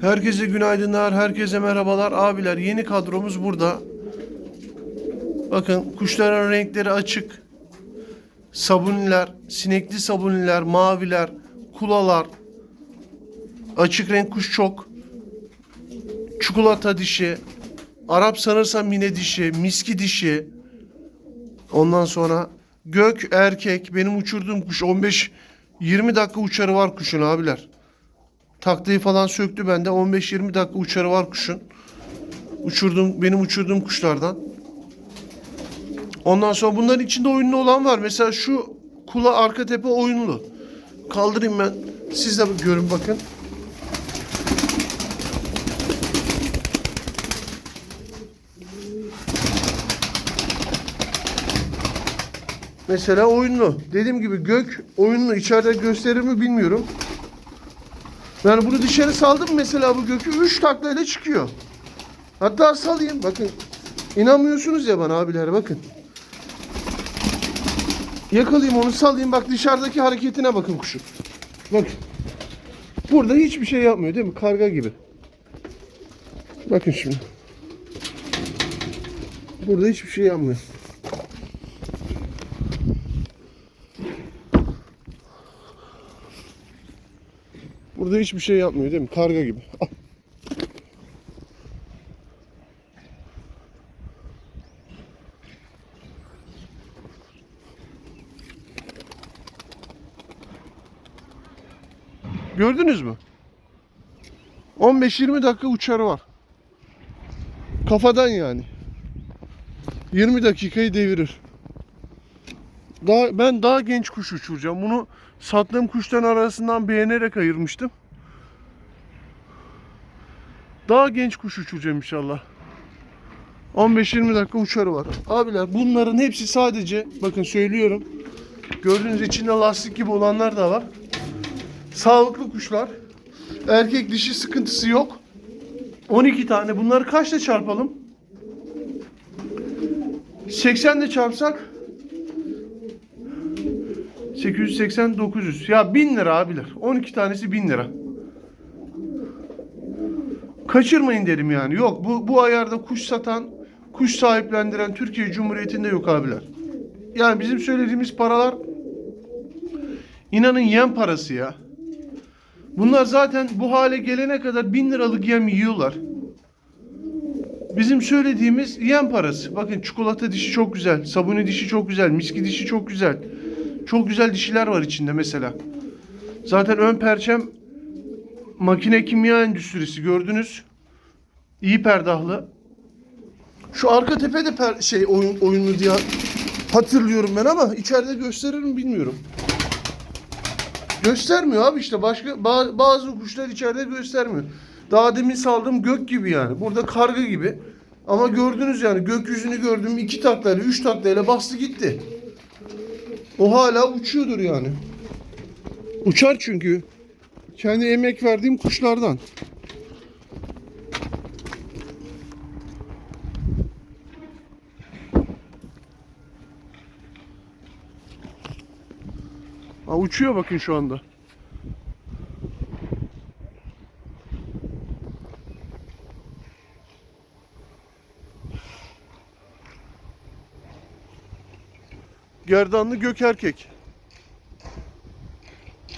Herkese günaydınlar, herkese merhabalar. Abiler yeni kadromuz burada. Bakın kuşların renkleri açık. Sabuniler, sinekli sabuniler, maviler, kulalar. Açık renk kuş çok. Çikolata dişi. Arap sanırsam mine dişi, miski dişi. Ondan sonra gök erkek. Benim uçurduğum kuş 15 20 dakika uçarı var kuşun abiler. Taklayı falan söktü bende. 15-20 dakika uçarı var kuşun. Uçurduğum, benim uçurduğum kuşlardan. Ondan sonra bunların içinde oyunlu olan var. Mesela şu kula arka tepe oyunlu. Kaldırayım ben. Siz de görün bakın. Mesela oyunlu. Dediğim gibi gök oyunlu. İçeride gösterir mi bilmiyorum. Yani bunu dışarı saldım mesela bu gökü 3 taklayla çıkıyor. Hatta salayım bakın. İnanmıyorsunuz ya bana abiler bakın. Yakalayayım onu salayım bak dışarıdaki hareketine bakın kuşun. Bakın. Burada hiçbir şey yapmıyor değil mi? Karga gibi. Bakın şimdi. Burada hiçbir şey yapmıyor. Burada hiçbir şey yapmıyor değil mi? Karga gibi. Gördünüz mü? 15-20 dakika uçarı var. Kafadan yani. 20 dakikayı devirir. Daha, ben daha genç kuş uçuracağım. Bunu sattığım kuşların arasından beğenerek ayırmıştım. Daha genç kuş uçuracağım inşallah. 15-20 dakika uçarı var. Abiler bunların hepsi sadece bakın söylüyorum. Gördüğünüz içinde lastik gibi olanlar da var. Sağlıklı kuşlar. Erkek dişi sıkıntısı yok. 12 tane. Bunları kaçla çarpalım? 80 de çarpsak 880 900. Ya 1000 lira abiler. 12 tanesi 1000 lira. Kaçırmayın derim yani. Yok bu bu ayarda kuş satan, kuş sahiplendiren Türkiye Cumhuriyeti'nde yok abiler. Yani bizim söylediğimiz paralar inanın yem parası ya. Bunlar zaten bu hale gelene kadar 1000 liralık yem yiyorlar. Bizim söylediğimiz yem parası. Bakın çikolata dişi çok güzel, sabuni dişi çok güzel, miski dişi çok güzel. Çok güzel dişiler var içinde mesela. Zaten ön perçem makine kimya endüstrisi gördünüz. İyi perdahlı. Şu arka tepe de per- şey oyun oyunlu diye hatırlıyorum ben ama içeride gösterir mi bilmiyorum. Göstermiyor abi işte başka ba- bazı kuşlar içeride göstermiyor. Daha demin saldığım gök gibi yani. Burada karga gibi. Ama gördünüz yani gökyüzünü gördüm iki taklayla, üç taklayla bastı gitti. O hala uçuyordur yani. Uçar çünkü. Kendi emek verdiğim kuşlardan. Ha, uçuyor bakın şu anda. Gerdanlı gök erkek.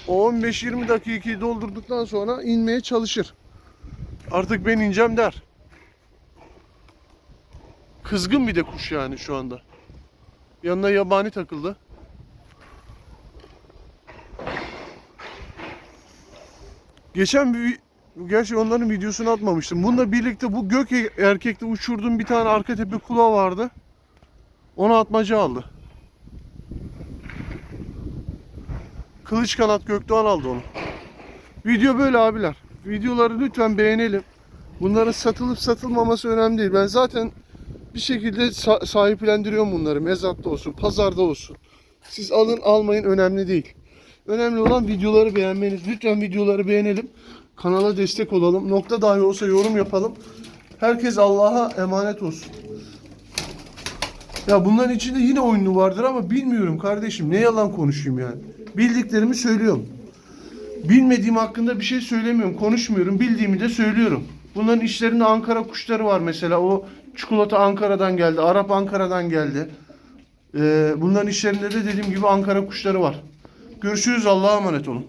O 15-20 dakikayı doldurduktan sonra inmeye çalışır. Artık ben ineceğim der. Kızgın bir de kuş yani şu anda. Yanına yabani takıldı. Geçen bir gerçi onların videosunu atmamıştım. Bununla birlikte bu gök erkekte uçurduğum bir tane arka tepe kulağı vardı. Onu atmaca aldı. Kılıç kanat Gökdoğan aldı onu. Video böyle abiler. Videoları lütfen beğenelim. Bunların satılıp satılmaması önemli değil. Ben zaten bir şekilde sa- sahiplendiriyorum bunları. Mezatta olsun, pazarda olsun. Siz alın almayın önemli değil. Önemli olan videoları beğenmeniz. Lütfen videoları beğenelim. Kanala destek olalım. Nokta dahi olsa yorum yapalım. Herkes Allah'a emanet olsun. Ya bunların içinde yine oyunlu vardır ama bilmiyorum kardeşim. Ne yalan konuşayım yani. Bildiklerimi söylüyorum. Bilmediğim hakkında bir şey söylemiyorum, konuşmuyorum. Bildiğimi de söylüyorum. Bunların işlerinde Ankara kuşları var mesela. O çikolata Ankara'dan geldi, Arap Ankara'dan geldi. Ee, bunların işlerinde de dediğim gibi Ankara kuşları var. Görüşürüz. Allah'a emanet olun.